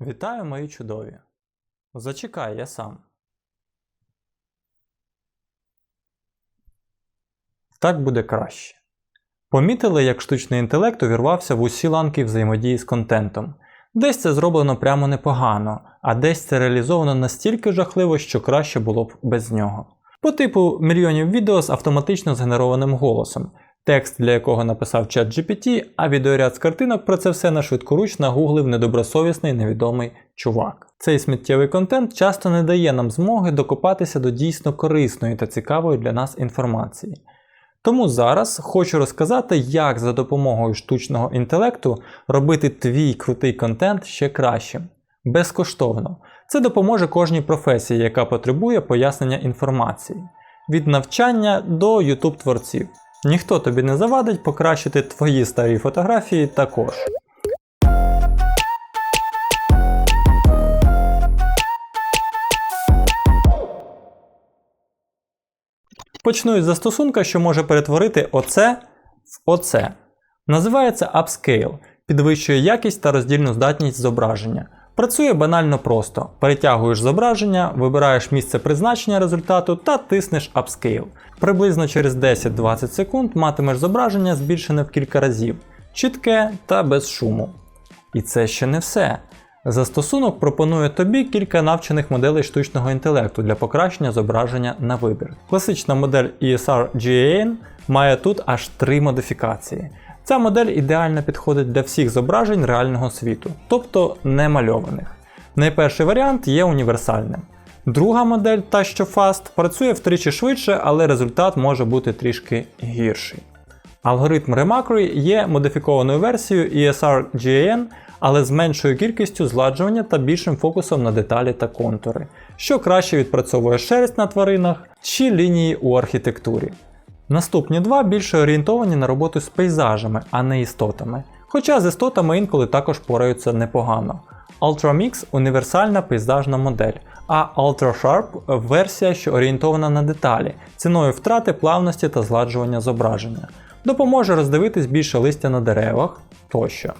Вітаю, мої чудові. Зачекай, я сам. Так буде краще. Помітили, як штучний інтелект увірвався в усі ланки взаємодії з контентом. Десь це зроблено прямо непогано, а десь це реалізовано настільки жахливо, що краще було б без нього. По типу мільйонів відео з автоматично згенерованим голосом, текст для якого написав чат GPT, а відеоряд з картинок про це все на швидкоруч нагуглив недобросовісний невідомий чувак. Цей сміттєвий контент часто не дає нам змоги докопатися до дійсно корисної та цікавої для нас інформації. Тому зараз хочу розказати, як за допомогою штучного інтелекту робити твій крутий контент ще кращим. Безкоштовно. Це допоможе кожній професії, яка потребує пояснення інформації. Від навчання до YouTube творців. Ніхто тобі не завадить покращити твої старі фотографії також. Почну із застосунка, що може перетворити оце в оце. Називається Upscale, підвищує якість та роздільну здатність зображення. Працює банально просто: перетягуєш зображення, вибираєш місце призначення результату та тиснеш Upscale. Приблизно через 10-20 секунд матимеш зображення збільшене в кілька разів, чітке та без шуму. І це ще не все. Застосунок пропонує тобі кілька навчених моделей штучного інтелекту для покращення зображення на вибір. Класична модель ESR GAN має тут аж три модифікації. Ця модель ідеально підходить для всіх зображень реального світу, тобто не мальованих. Найперший варіант є універсальним. Друга модель, та що Fast, працює втричі швидше, але результат може бути трішки гірший. Алгоритм Remakry є модифікованою версією E ESR GAN, але з меншою кількістю зладжування та більшим фокусом на деталі та контури, що краще відпрацьовує шерсть на тваринах чи лінії у архітектурі. Наступні два більше орієнтовані на роботу з пейзажами, а не істотами. Хоча з істотами інколи також пораються непогано. Ultramix універсальна пейзажна модель, а UltraSharp версія, що орієнтована на деталі, ціною втрати плавності та зладжування зображення. Допоможе роздивитись більше листя на деревах тощо.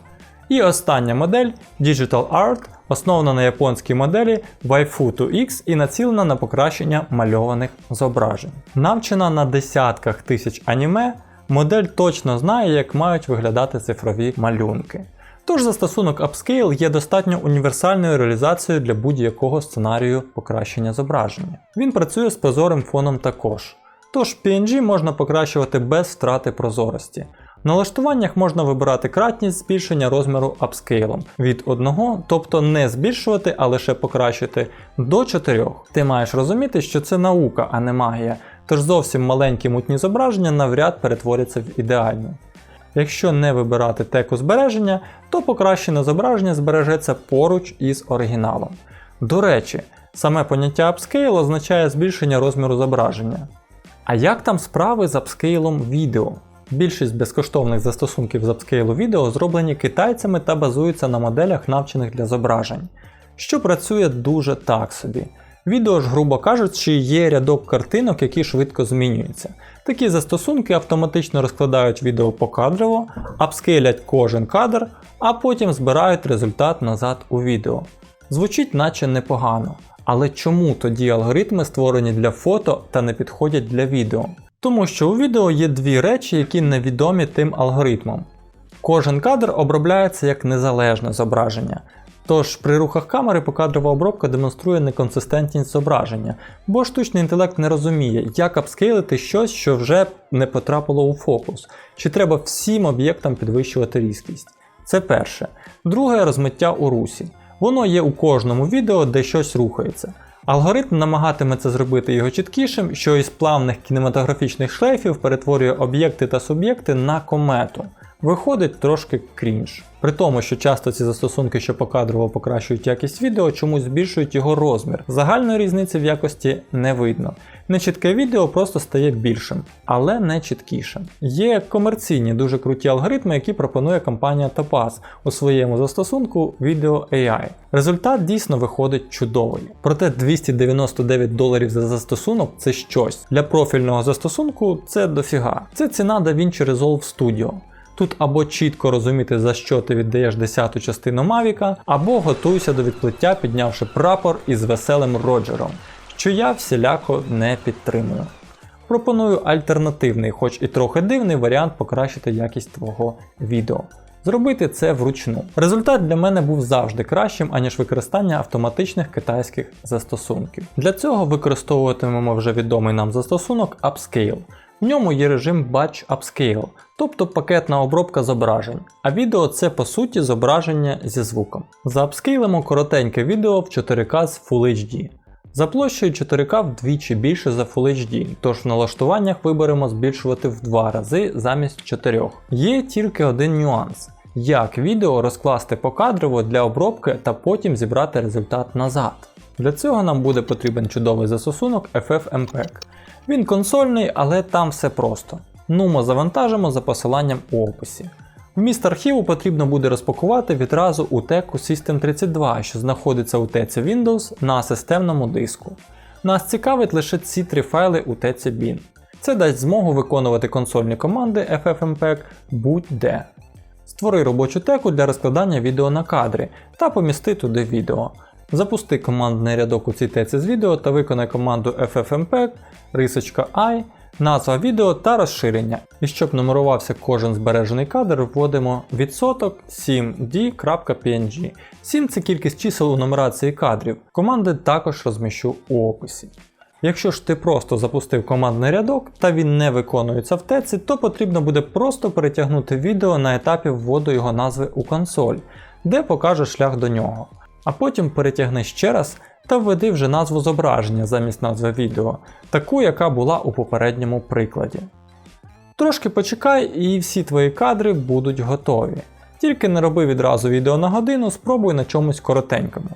І остання модель Digital Art, основана на японській моделі Waifu 2X і націлена на покращення мальованих зображень. Навчена на десятках тисяч аніме, модель точно знає, як мають виглядати цифрові малюнки. Тож застосунок Upscale є достатньо універсальною реалізацією для будь-якого сценарію покращення зображення. Він працює з прозорим фоном також. Тож PNG можна покращувати без втрати прозорості. В налаштуваннях можна вибирати кратність збільшення розміру апскейлом від 1, тобто не збільшувати, а лише покращити, до 4. Ти маєш розуміти, що це наука, а не магія, тож зовсім маленькі мутні зображення навряд перетворяться в ідеальні. Якщо не вибирати теку збереження, то покращене зображення збережеться поруч із оригіналом. До речі, саме поняття апскейл означає збільшення розміру зображення. А як там справи з апскейлом відео? Більшість безкоштовних застосунків з апскейлу відео зроблені китайцями та базуються на моделях, навчених для зображень, що працює дуже так собі. Відео ж, грубо кажучи, є рядок картинок, які швидко змінюються. Такі застосунки автоматично розкладають відео покадрово, апскейлять кожен кадр, а потім збирають результат назад у відео. Звучить наче непогано. Але чому тоді алгоритми створені для фото та не підходять для відео? Тому що у відео є дві речі, які невідомі тим алгоритмам. Кожен кадр обробляється як незалежне зображення. Тож при рухах камери покадрова обробка демонструє неконсистентність зображення, бо штучний інтелект не розуміє, як апскейлити щось, що вже не потрапило у фокус, чи треба всім об'єктам підвищувати різкість. Це перше. Друге розмиття у русі. Воно є у кожному відео, де щось рухається. Алгоритм намагатиметься зробити його чіткішим, що із плавних кінематографічних шлейфів перетворює об'єкти та суб'єкти на комету. Виходить трошки крінж. При тому, що часто ці застосунки, що покадрово покращують якість відео, чомусь збільшують його розмір. Загальної різниці в якості не видно. Нечітке відео просто стає більшим, але не чіткішим. Є комерційні дуже круті алгоритми, які пропонує компанія Topaz у своєму застосунку Video AI. Результат дійсно виходить чудовий. Проте 299 доларів за застосунок це щось. Для профільного застосунку це дофіга. Це ціна DaVinci Resolve Studio. Тут або чітко розуміти, за що ти віддаєш десяту частину Мавіка, або готуйся до відплиття, піднявши прапор із веселим Роджером, що я всіляко не підтримую. Пропоную альтернативний, хоч і трохи дивний варіант покращити якість твого відео. Зробити це вручну. Результат для мене був завжди кращим, аніж використання автоматичних китайських застосунків. Для цього використовуватимемо вже відомий нам застосунок Upscale. В ньому є режим Batch Upscale, тобто пакетна обробка зображень, а відео це по суті зображення зі звуком. Заапскейлимо коротеньке відео в 4К з Full HD. За площею 4К вдвічі більше за Full HD, тож в налаштуваннях виберемо збільшувати в два рази замість 4. Є тільки один нюанс. Як відео розкласти покадрово для обробки та потім зібрати результат назад. Для цього нам буде потрібен чудовий застосунок FFmpeg. Він консольний, але там все просто. Нумо завантажимо за посиланням у описі. Вміст архіву потрібно буде розпакувати відразу у теку System32, що знаходиться у теці Windows на системному диску. Нас цікавить лише ці три файли у теці bin. Це дасть змогу виконувати консольні команди FFmpeg будь-де. Створи робочу теку для розкладання відео на кадри та помісти туди відео. Запусти командний рядок у цій теці з відео та виконай команду ffmpeg, рисочка i, назва відео та розширення. І щоб нумерувався кожен збережений кадр, вводимо відсоток 7d.png. 7 це кількість чисел у нумерації кадрів. Команди також розміщу у описі. Якщо ж ти просто запустив командний рядок та він не виконується в теці, то потрібно буде просто перетягнути відео на етапі вводу його назви у консоль, де покаже шлях до нього. А потім перетягни ще раз та введи вже назву зображення замість назви відео, таку, яка була у попередньому прикладі. Трошки почекай і всі твої кадри будуть готові. Тільки не роби відразу відео на годину, спробуй на чомусь коротенькому.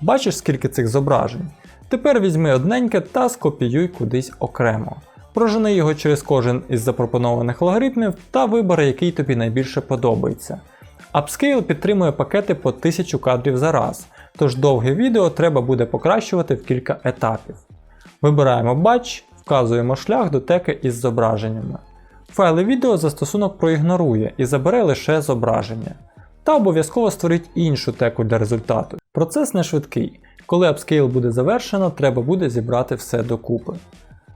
Бачиш, скільки цих зображень? Тепер візьми одненьке та скопіюй кудись окремо. Прожени його через кожен із запропонованих алгоритмів та вибери, який тобі найбільше подобається. Upscale підтримує пакети по 1000 кадрів за раз, тож довге відео треба буде покращувати в кілька етапів. Вибираємо Batch, вказуємо шлях до теки із зображеннями. Файли відео застосунок проігнорує і забере лише зображення. Та обов'язково створить іншу теку для результату. Процес не швидкий. Коли апскейл буде завершено, треба буде зібрати все докупи.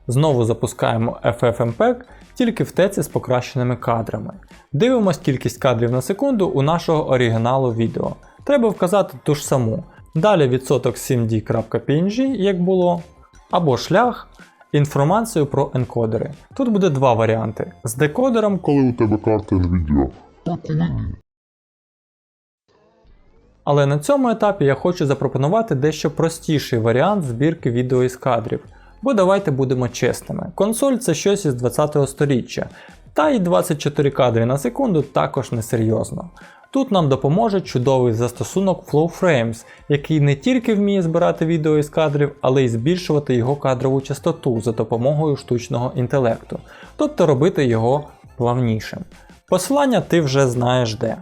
Знову запускаємо FFmpeg тільки в теці з покращеними кадрами. Дивимось кількість кадрів на секунду у нашого оригіналу відео. Треба вказати ту ж саму. Далі відсоток 7d.png, як було, або шлях, інформацію про енкодери. Тут буде два варіанти: з декодером, коли у тебе карта NVIDIA. Та коли ні. але на цьому етапі я хочу запропонувати дещо простіший варіант збірки відео із кадрів. Бо давайте будемо чесними. Консоль це щось із 20-го сторіччя, та й 24 кадри на секунду також несерйозно. Тут нам допоможе чудовий застосунок FlowFrames, який не тільки вміє збирати відео із кадрів, але й збільшувати його кадрову частоту за допомогою штучного інтелекту, тобто робити його плавнішим. Посилання ти вже знаєш де.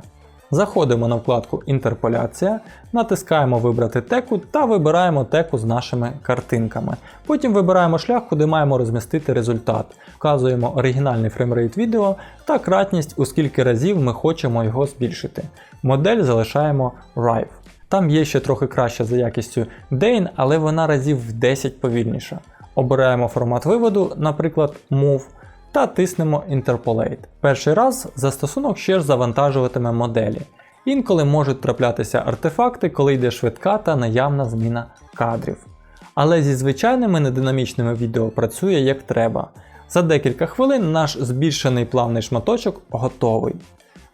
Заходимо на вкладку Інтерполяція, натискаємо Вибрати теку та вибираємо теку з нашими картинками. Потім вибираємо шлях, куди маємо розмістити результат. Вказуємо оригінальний фреймрейт відео та кратність, у скільки разів ми хочемо його збільшити. Модель залишаємо Rive. Там є ще трохи краще за якістю Dane, але вона разів в 10 повільніша. Обираємо формат виводу, наприклад, Move та тиснемо Interpolate. Перший раз застосунок ще ж завантажуватиме моделі. Інколи можуть траплятися артефакти, коли йде швидка та наявна зміна кадрів. Але зі звичайними нединамічними відео працює як треба. За декілька хвилин наш збільшений плавний шматочок готовий.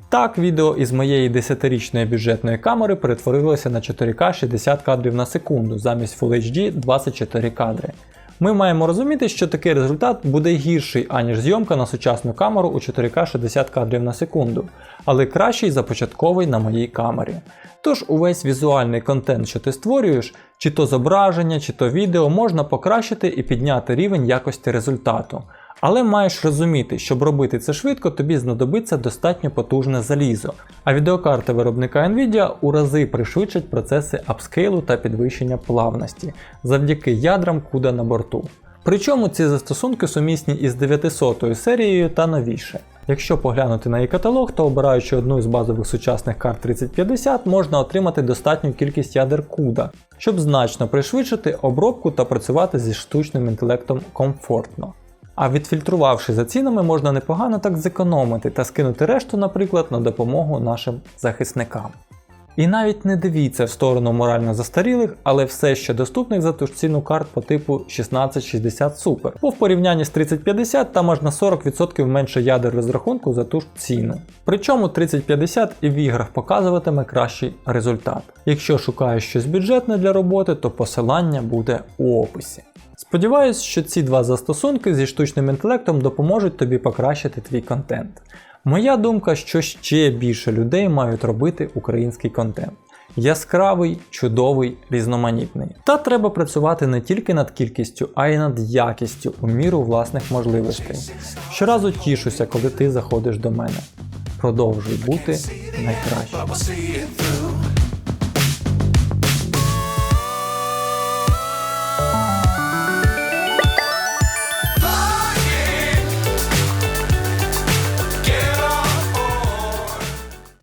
Так, відео із моєї 10-річної бюджетної камери перетворилося на 4К 60 кадрів на секунду замість Full HD 24 кадри. Ми маємо розуміти, що такий результат буде гірший, аніж зйомка на сучасну камеру у 4К 60 кадрів на секунду, але кращий за початковий на моїй камері. Тож увесь візуальний контент, що ти створюєш, чи то зображення, чи то відео, можна покращити і підняти рівень якості результату. Але маєш розуміти, щоб робити це швидко, тобі знадобиться достатньо потужне залізо, а відеокарти виробника Nvidia у рази пришвидшать процеси апскейлу та підвищення плавності завдяки ядрам CUDA на борту. Причому ці застосунки сумісні із 900 серією та новіше. Якщо поглянути на її каталог, то обираючи одну з базових сучасних карт 3050, можна отримати достатню кількість ядер CUDA, щоб значно пришвидшити обробку та працювати зі штучним інтелектом комфортно. А відфільтрувавши за цінами, можна непогано так зекономити та скинути решту, наприклад, на допомогу нашим захисникам. І навіть не дивіться в сторону морально застарілих, але все ще доступних за ту ж ціну карт по типу 1660 Super, бо в порівнянні з 3050 там аж на 40% менше ядер розрахунку за ту ж ціну. Причому 3050 і в іграх показуватиме кращий результат. Якщо шукаєш щось бюджетне для роботи, то посилання буде у описі. Сподіваюсь, що ці два застосунки зі штучним інтелектом допоможуть тобі покращити твій контент. Моя думка, що ще більше людей мають робити український контент. Яскравий, чудовий, різноманітний. Та треба працювати не тільки над кількістю, а й над якістю у міру власних можливостей. Щоразу тішуся, коли ти заходиш до мене. Продовжуй бути найкращим.